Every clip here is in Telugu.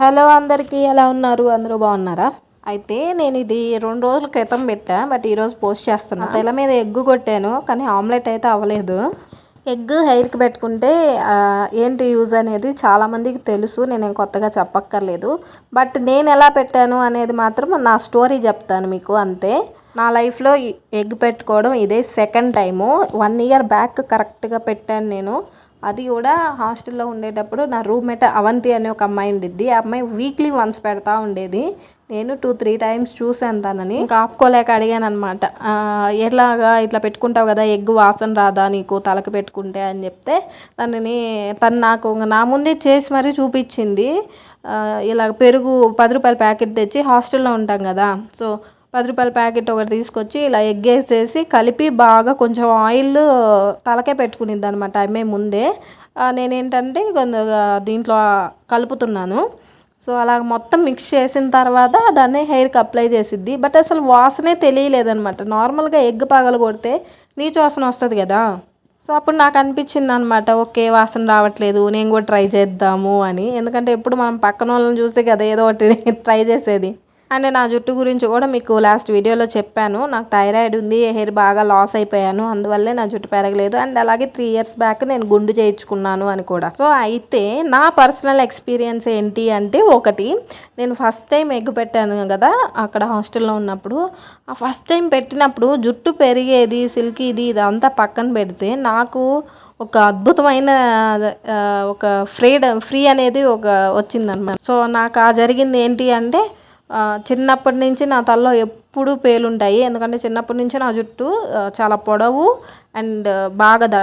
హలో అందరికీ ఎలా ఉన్నారు? అందరూ బాగున్నారా? అయితే నేను ఇది రెండు రోజుల క్రితం పెట్టా బట్ ఈరోజు పోస్ట్ చేస్తున్నా. తెల్ల మీద ఎగ్గు కొట్టాను కానీ ఆమ్లెట్ అయితే అవ్వలేదు. ఎగ్ హెయిర్కి పెట్టుకుంటే ఏంటి యూజ్ అనేది చాలామందికి తెలుసు నేను కొత్తగా చెప్పక్కర్లేదు. బట్ నేను ఎలా పెట్టాను అనేది మాత్రం నా స్టోరీ చెప్తాను మీకు అంతే. నా లైఫ్లో ఎగ్ పెట్టుకోవడం ఇదే second time. One year back కరెక్ట్గా పెట్టాను నేను. అది కూడా హాస్టల్లో ఉండేటప్పుడు నా రూమ్మేట్ అవంతి అనే ఒక అమ్మాయి ఉండిద్ది. ఆ అమ్మాయి వీక్లీ వన్స్ పెడతా ఉండేది. నేను టూ త్రీ టైమ్స్ చూసాను తనని. ఇంకా ఆపుకోలేక అడిగాను అనమాట ఎలాగా ఇట్లా పెట్టుకుంటావు కదా ఎగ్ వాసన రాదా నీకు తలకు పెట్టుకుంటే? అని చెప్తే తనని తను నాకు నా ముందే చేసి మరీ చూపించింది. ఇలా పెరుగు పది రూపాయల ప్యాకెట్ తెచ్చి హాస్టల్లో ఉంటాం కదా సో పది రూపాయల ప్యాకెట్ ఒకటి తీసుకొచ్చి ఇలా ఎగ్గేసేసి కలిపి బాగా కొంచెం ఆయిల్ తలకే పెట్టుకునిద్ది అనమాట ఆమె ముందే నేనేంటంటే కొంత దీంట్లో కలుపుతున్నాను. సో అలా మొత్తం మిక్స్ చేసిన తర్వాత దాన్ని హెయిర్కి అప్లై చేసిద్ది. బట్ అసలు వాసనే తెలియలేదనమాట. నార్మల్గా ఎగ్ పగలు కొడితే నీచు వాసన వస్తుంది కదా. సో అప్పుడు నాకు అనిపించింది అనమాట ఓకే వాసన రావట్లేదు నేను కూడా ట్రై చేద్దాము అని. ఎందుకంటే ఎప్పుడు మనం పక్కన వాళ్ళని చూస్తే కదా ఏదో ఒకటి ట్రై చేసేది. అండ్ నా జుట్టు గురించి కూడా మీకు లాస్ట్ వీడియోలో చెప్పాను. నాకు థైరాయిడ్ ఉంది హెయిర్ బాగా లాస్ అయిపోయాను అందువల్లే నా జుట్టు పెరగలేదు. అండ్ అలాగే త్రీ ఇయర్స్ బ్యాక్ నేను గుండు చేయించుకున్నాను అని కూడా. సో అయితే నా పర్సనల్ ఎక్స్పీరియన్స్ ఏంటి అంటే ఒకటి నేను ఫస్ట్ టైం ఎగ్గు పెట్టాను కదా అక్కడ హాస్టల్లో ఉన్నప్పుడు. ఆ ఫస్ట్ టైం పెట్టినప్పుడు జుట్టు పెరిగేది సిల్క్ ఇది ఇదంతా పక్కన పెడితే నాకు ఒక అద్భుతమైన ఒక ఫ్రీడమ్ ఫ్రీ అనేది ఒక వచ్చిందనమాట సో నాకు ఆ జరిగింది ఏంటి అంటే చిన్నప్పటి నుంచి నా తలలో ఎప్పుడూ పేలుంటాయి. ఎందుకంటే చిన్నప్పటి నుంచి నా జుట్టు చాలా పొడవు అండ్ బాగా ద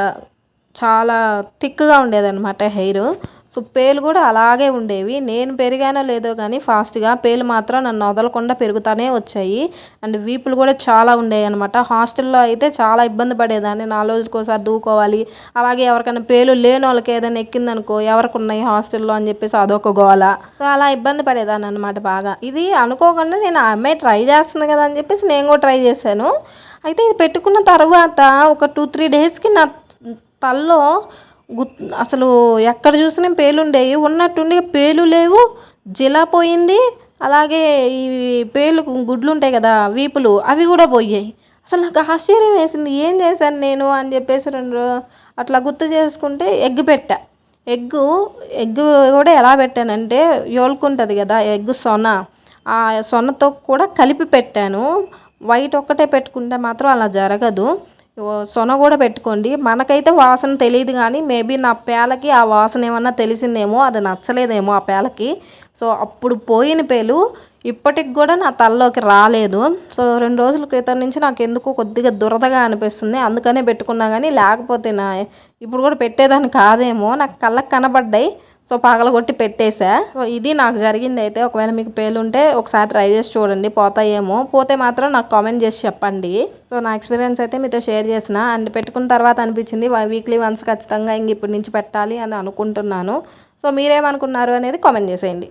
చాలా థిక్గా ఉండేదన్నమాట హెయిర్. సో పేలు కూడా అలాగే ఉండేవి. నేను పెరిగానో లేదో కానీ ఫాస్ట్గా పేలు మాత్రం నన్ను వదలకుండా పెరుగుతూనే వచ్చాయి. అండ్ వీపులు కూడా చాలా ఉండేవి అనమాట హాస్టల్లో అయితే చాలా ఇబ్బంది పడేదాన్ని. నాలుగు రోజులకి ఒకసారి దూకోవాలి. అలాగే ఎవరికైనా పేలు లేని వాళ్ళకి ఏదైనా ఎక్కిందనుకో ఎవరికి ఉన్నాయి హాస్టల్లో అని చెప్పేసి అదొక గోల. సో అలా ఇబ్బంది పడేదాన్ని అనమాట బాగా. ఇది అనుకోకుండా నేను ఆ అమ్మాయి ట్రై చేస్తుంది కదా అని చెప్పేసి నేను కూడా ట్రై చేశాను. అయితే ఇది పెట్టుకున్న తర్వాత ఒక టూ త్రీ డేస్కి నా తలలో గుత్ అసలు ఎక్కడ చూసినా పేలుండేవి ఉన్నట్టుండి పేలు లేవు జిలా పోయింది. అలాగే ఈ పేలు గుడ్లు ఉంటాయి కదా వీపులు అవి కూడా పోయాయి అసలు నాకు ఆశ్చర్యం వేసింది. ఏం చేశాను నేను అని చెప్పేసి రెండు అట్లా గుర్తు చేసుకుంటే ఎగ్ పెట్టా. ఎగ్గు ఎగ్ కూడా ఎలా పెట్టానంటే యోలుకుంటుంది కదా ఎగ్ సొన. ఆ సొనతో కూడా కలిపి పెట్టాను. వైట్ ఒక్కటే పెట్టుకుంటే మాత్రం అలా జరగదు. సొన కూడా పెట్టుకోండి. మనకైతే వాసన తెలియదు కానీ మేబీ నా పేలకి ఆ వాసన ఏమన్నా తెలిసిందేమో అది నచ్చలేదేమో ఆ పేలకి. సో అప్పుడు పోయిన పేలు ఇప్పటికి కూడా నా తలలోకి రాలేదు. సో రెండు రోజుల క్రితం నుంచి నాకు ఎందుకో కొద్దిగా దురదగా అనిపిస్తుంది. అందుకనే పెట్టుకున్నా కానీ లేకపోతే నా ఇప్పుడు కూడా పెట్టేదాన్ని కాదేమో. నాకు కళ్ళకి కనబడ్డాయి. సో పగలగొట్టి పెట్టేశా. సో ఇది నాకు జరిగింది అయితే ఒకవేళ మీకు పేలుంటే ఒకసారి ట్రై చేసి చూడండి పోతాయేమో. పోతే మాత్రం నాకు కామెంట్ చేసి చెప్పండి. సో నా ఎక్స్పీరియన్స్ అయితే మీతో షేర్ చేసిన. అండ్ పెట్టుకున్న తర్వాత అనిపించింది వీక్లీ వన్స్ ఖచ్చితంగా ఇంక ఇప్పటి నుంచి పెట్టాలి అని అనుకుంటున్నాను. సో మీరేమనుకున్నారు అనేది కామెంట్ చేసేయండి.